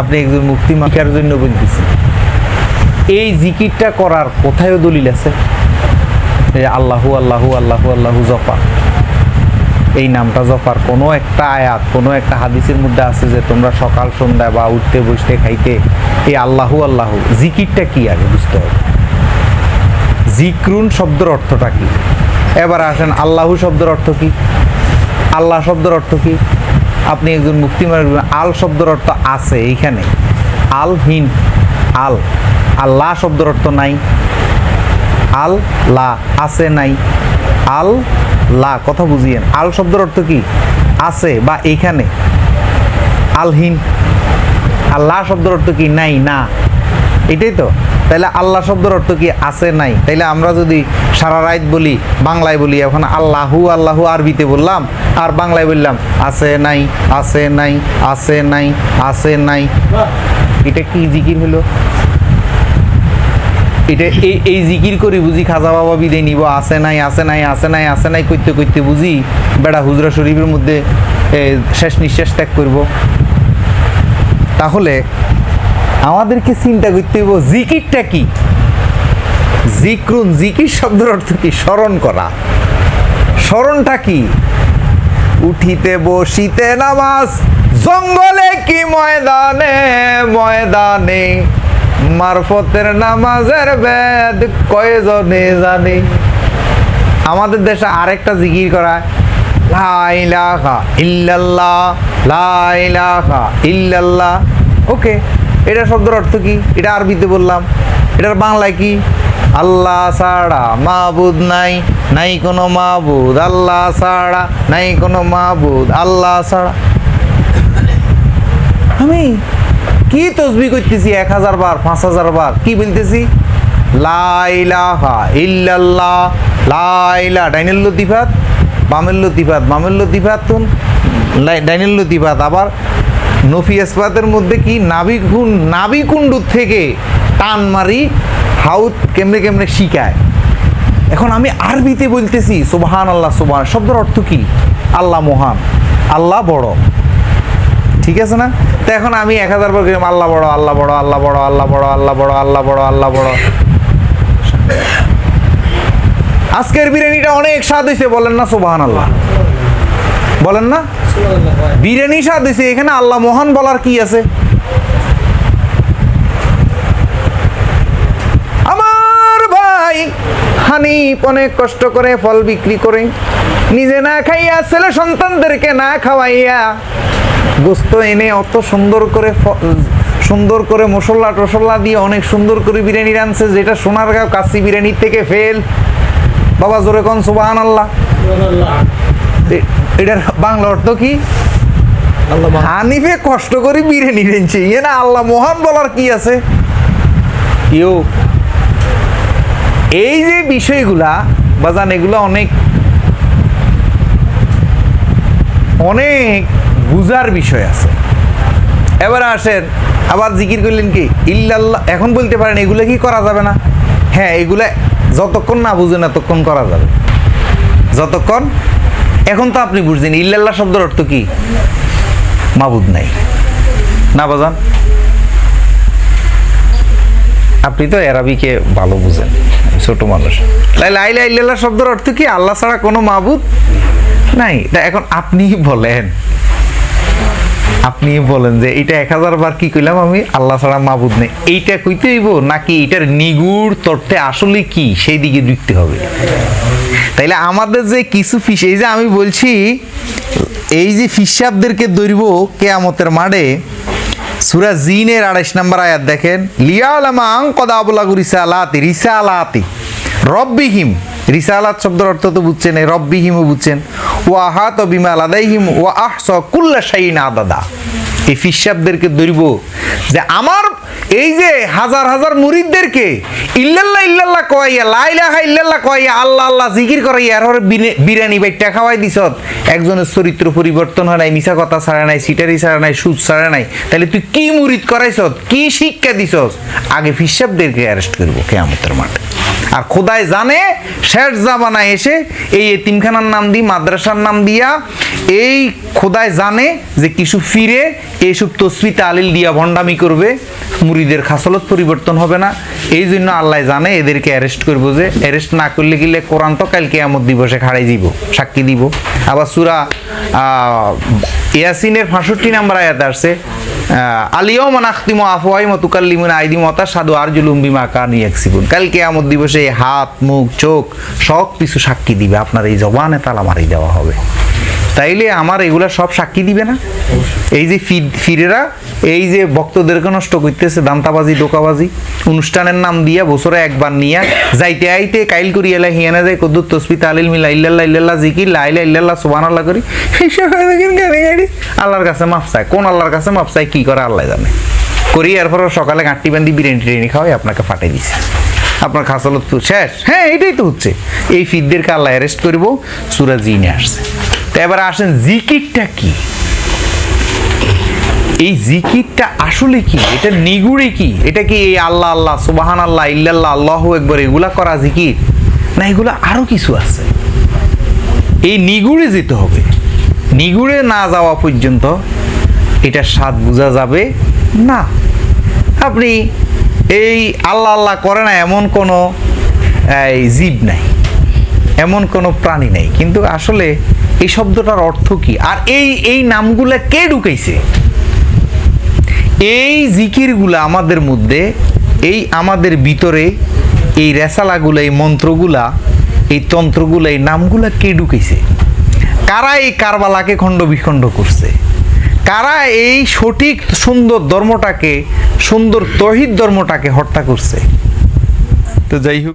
আপনি একজন মুক্তি মাখার জন্য বলতেছি। এই জিকিরটা করার কোথায়ও দলিল আছে? আল্লাহু আল্লাহু আল্লাহু আল্লাহু জপা এই নামটা জপার কোনো একটা আয়াত, কোনো একটা হাদিসের মধ্যে আছে যে তোমরা সকাল, সন্ধ্যা বা উঠতে, বসতে, খাইতে এই আল্লাহু আল্লাহু। জিকিরটা কি আগে বুঝতে হবে। জিক্রুন শব্দের অর্থটা কি? এবার আসেন আল্লাহু শব্দের অর্থ কি? আল্লাহ শব্দের অর্থ কি? আপনি একজন মুক্তি মার্গ আল শব্দের অর্থ আছে এইখানে। আল হিন, আল। আল্লাহ শব্দের অর্থ নাই। আল লা আছে নাই। আল লা, কথা বুঝিয়েন। আল শব্দের অর্থ কি? আছে বা এইখানে। আলহীন আল্লাহ শব্দের অর্থ কি? নাই, না। এটাই তো। তাইলে আল্লাহ শব্দের অর্থ কি আছে নাই? তাইলে আমরা যদি সারা রাত বলি, বাংলায় বলি, এখন আল্লাহু আল্লাহু আরবিতে বললাম, আর বাংলায় বললাম, আছে নাই আছে নাই আছে নাই আছে নাই। এটা কি জিকির হলো? এটা এই এই জিকির করি বুঝি খাজা বাবা বিদায় নিব, আছে নাই আছে নাই আছে নাই আছে নাই করতে করতে বুঝি বেড়া হুজরা শরীফের মধ্যে শেষ নিঃশ্বাস ত্যাগ করব। তাহলে আমাদেরকে চিন্তা করতে হইব, জিকিরটা কি? জিক্রুন, জিকির শব্দের অর্থ কি? স্মরণ করা। স্মরণটা কি? উঠিতে বসিতে নামাজ, জঙ্গলে কি ময়দানে ময়দানে? মারফতের নামাজের বেদ কয়জনে জানে? আমাদের দেশে আরেকটা জিকির করা লা ইলাহা ইল্লাল্লাহ, লা ইলাহা ইল্লাল্লাহ। ওকে। এটা শব্দের অর্থ কি? এটা আরবিতে বললাম। এটার বাংলায় কি? আল্লাহ ছাড়া মাবুদ নাই নাই কোনো মাবুদ। আল্লাহ ছাড়া নাই কোনো মাবুদ। আল্লাহ ছাড়া। আমি কি তসবি করতেছি এক হাজার বার, পাঁচ হাজার বার? কি বলতেছি? লাইলাহা ইল্লাল্লাহ। লাইলা ডাইনেল লতিফাত? বামের লতিফাত। বামের লতিফাত তুন ডাইনেল লতিফাত আবার নফি ইসপাতের মধ্যে কি নাবিকুন নাবিকুণ্ডুর থেকে টান মারি হাউত কেমনে কেমনে শিখায় এখন আমি আরবিতে বলতেছি সুবহান আল্লাহ সুবহান শব্দের অর্থ কি? আল্লাহ মহান, আল্লাহ বড়। ঠিক আছে না? তো এখন আমি এক হাজার বার আল্লাহ বড় আল্লাহ বড় আল্লাহ বড় আল্লাহ বড় আল্লাহ বড় আল্লাহ বড় আল্লাহ বড়। আজকের বিরিয়ানিটা অনেক স্বাদ হয়েছে, বলেন না সুবাহান আল্লাহ বলেন না? বিরিয়ানি স্বাদ হয়েছে এখানে আল্লাহ মহান বলার কি আছে? আমার ভাই হানিফ অনেক কষ্ট করে ফল বিক্রি করে নিজে না খাইয়া ছেলে সন্তানদেরকে না খাওয়াইয়া গোস্ত এনে অত সুন্দর করে সুন্দর করে মশলা টসলা দিয়ে অনেক সুন্দর করে বিরিয়ানি রানছে যেটা সোনারগাঁও কাশি বিরিয়ানির থেকে ফেল বাবা জোরে কন সুবাহান আল্লাহ এটার বাংলা অর্থ কি? হানিফে কষ্ট করে বিরিয়ানি রেঞ্চে ইয়ে না আল্লাহ মহান বলার কি আছে? ইউ এই যে বিষয়গুলা বাজান এগুলো অনেক অনেক বুজার বিষয় আছে। এবার আসেন আবার জিকির করলেন কি? ইল্লাল্লাহ এখন বলতে পারেন এগুলো কি করা যাবে না? হ্যাঁ এগুলা যতক্ষণ না বুঝে না ততক্ষণ করা যাবে। যতক্ষণ এখন তো আপনি বুঝছেন, ইল্লাল্লাহ শব্দের অর্থ কি? মাবুদ নাই। না বাজান? আপনি তো এরাবিকে ভালো বুঝেন, ছোট মানুষ। লাইলা ইল্লাল্লাহ শব্দের অর্থ কি? আল্লাহ ছাড়া কোনো মাবুদ নাই। এখন আপনি বলেন। আপনি বলেন যে এটা এক হাজার বার কি কইলাম আমি? আল্লাহ ছাড়া মাবুদ নেই। এইটা কইতে হইব নাকি এটার নিগুড় তথ্যে আসলে কি? সেই দিকে দেখতে হবে। তাইলে আমাদের যে কিছু ফিস এই যে আমি বলছি, এই যে ফিসাবদেরকে ধরব কেয়ামতের মাঠে, সুরা জিনের আড়াইশ নাম্বার আয়াত দেখেন, লিয়ালামা আং কদাবলাগু রিসালাতি রিসালাতি, রব্বিহিম। রিসালাত শব্দের অর্থ তো বুঝছেন রব্বিহিমও বুঝছেন। ও আহাত বিমা আলাদাইহিম ও আহ স কুল্লা শাইন আদাদা। এই ফিসাবদেরকে ধরব যে আমার এই যে হাজার হাজার মুরিদদেরকে ইল্লাল্লাহ ইল্লাল্লাহ কয়াইয়া লাইলাহা ইল্লাল্লাহ কয়াইয়া, আল্লাহ আল্লাহ জিকির করাইয়া আর বিরিয়ানি বাইটটা খাওয়াই দিছত। একজনের চরিত্র পরিবর্তন হয় নাই মিছা কথা ছাড়া নাই, সিটারি ছাড়া নাই, সুদ ছাড়া নাই। তাহলে তুই কি মুরিদ করাইছত? কি শিক্ষা দিছস? আগে ফিসাবদেরকে অ্যারেস্ট করব কেয়ামতের মাঠে। আর খোদায় জানে, শেষ জামানায় এসে এই এতিমখানার নাম দিয়ে, মাদ্রাসার নাম দিয়া এই খোদায় জানে যে কিছু ফিরে, এইসব তসবি তালিল দিয়া ভণ্ডামি করবে, মুড়িদের খাসলত পরিবর্তন হবে না। এই জন্য আল্লাহ জানে, এদেরকে অ্যারেস্ট করব যে অ্যারেস্ট না করলে গেলে কোরআন তো কালকে আমদ দিবসে খাড়াই দিব, সাক্ষী দিব। আবার সুরা ইয়াসিনের ফাঁষট্টি নাম্বার আয়াত আসছে আলিও মানাখতিম আফওয়াই মতুকাল্লিমুন আইদি মতা সাধু আর জুলুম বিমা কানি একসিবুন কালকে কেয়ামত দিবসে হাত, মুখ, চোখ সব কিছু সাক্ষী দিবে। আপনার এই জবানে তালা মারি দেওয়া হবে। তাইলে আমার এগুলা সব সাক্ষী দিবে না? এই যে ফিরেরা, এই যে ভক্তদেরকে নষ্ট করতেছে, দান্তাবাজি, ডোকাবাজি, অনুষ্ঠানের নাম দিয়া বছরে একবার নিয়া যাইতে আইতে কাইল করি এলা হিয়ানা যায় কদ্দুর তসবি, তালিল মিলা, ইল্লাল্লাহ ইল্লাল্লাহ, জিকির লাইলা ইল্লাল্লাহ করি। হিসাব হয়ে দেখেন গাড়ি গাড়ি? আল্লাহর কাছে মাপ চায়। কোন আল্লাহর কাছে মাপ চায়, কি করে আল্লাহ জানে? করি, এরপর সকালে গাঁটটি বান্ধি বিরিয়ানি টিরিয়ানি খাওয়াই আপনাকে ফাটাই দিছে। আপনার খাসালত শেষ। হ্যাঁ এটাই তো হচ্ছে। এই ফিদদেরকে আল্লাহ অ্যারেস্ট করব, সুরা জিনে আসছে। তো এবার আসেন জিকিরটা কি? এই জিকিরটা আসলে কি? এটা নিগুড়ে কি? এটা কি এই আল্লাহ আল্লাহ সুবাহান আল্লাহ ইল্লাল্লাহ, আল্লাহ একবার এগুলা করা জিকির? না, এগুলা আরও কিছু আছে। এই নিগুড়ে যেতে হবে। নিগুড়ে না যাওয়া পর্যন্ত এটা স্বাদ বোঝা যাবে না। আপনি এই আল্লাহ আল্লাহ করে না এমন কোনো জীব নাই, এমন কোনো প্রাণী নেই। কিন্তু আসলে এই শব্দটার অর্থ কি? আর এই এই নামগুলা কে ঢুকাইছে? এই জিকিরগুলা আমাদের মধ্যে, এই আমাদের ভিতরে, এই রেসালাগুলা, এই মন্ত্রগুলা, এই তন্ত্রগুলা, এই নামগুলা কে ঢুকেছে কারা এই কারবালাকে খণ্ড বিখণ্ড করছে? কারা এই সঠিক, সুন্দর ধর্মটাকে, সুন্দর তহিদ ধর্মটাকে হত্যা করছে? তো যাই হোক।